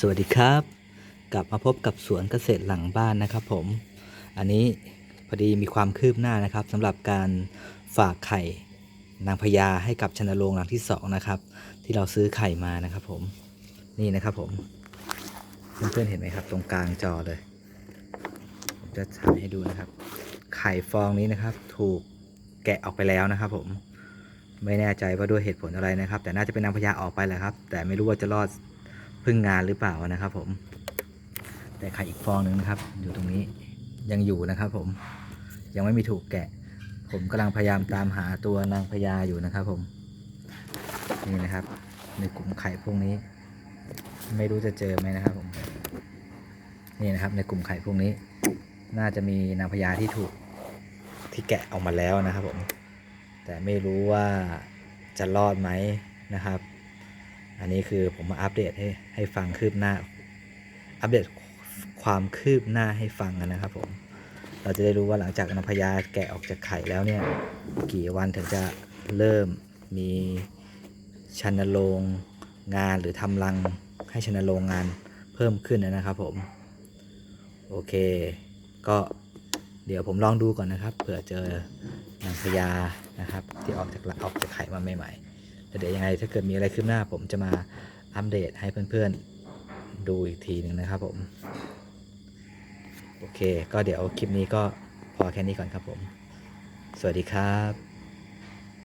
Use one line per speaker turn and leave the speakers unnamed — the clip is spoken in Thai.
สวัสดีครับ กลับมาพบกับสวนเกษตรหลังบ้านนะครับผม อันนี้พอดีมีความคืบหน้านะครับสำหรับการฝากไข่นางพญาให้กับชนโรงหลังที่สองนะครับ ที่เราซื้อไข่มานะครับผมนี่นะครับผม เพื่อนๆเห็นไหมครับ ตรงกลางจอเลยผมจะถ่ายให้ดูนะครับ ไข่ฟองนี้นะครับ ถูกแกะออกไปแล้วนะครับ ผมไม่แน่ใจว่าด้วยเหตุผลอะไรนะครับ แต่น่าจะเป็นนางพญาออกไปแหละครับ แต่ไม่รู้ว่าจะรอด พึ่งงานหรือเปล่านะครับ ผม แต่ไข่อีกฟองหนึ่งนะครับ อยู่ตรงนี้ยังอยู่นะครับ ผมยังไม่มีถูกแกะ ผมกำลังพยายามตามหาตัวนางพญาอยู่นะครับ ผมนี่นะครับ ในกลุ่มไข่พวกนี้ ไม่รู้จะเจอไหมนะครับ ผมนี่นะครับ ในกลุ่มไข่พวกนี้ น่าจะมีนางพญาที่ถูกที่แกะออกมาแล้วนะครับ ผม แต่ไม่รู้ว่าจะรอดไหมนะครับ อันนี้คือผมมาอัปเดตให้ให้ฟังคืบหน้า อัปเดตความคืบหน้าให้ฟังนะครับผมเราจะได้รู้ว่าหลังจากนพญาแกะออกจากไข่แล้วเนี่ย กี่วันถึงจะเริ่มมีชันโรงงานหรือทำรังให้ชันโรงงานเพิ่มขึ้นนะครับผม โอเค ก็เดี๋ยวผมลองดูก่อนนะครับเผื่อเจอนางพญานะครับ ที่ออกจากออกจากไข่มาใหม่ๆ เดี๋ยวยังไงถ้าเกิดมีอะไรขึ้นหน้า ผมจะมาอัปเดตให้เพื่อนๆดูอีกทีหนึ่งนะครับผมโอเค ก็เดี๋ยวคลิปนี้ก็พอแค่นี้ก่อนครับผม สวัสดีครับ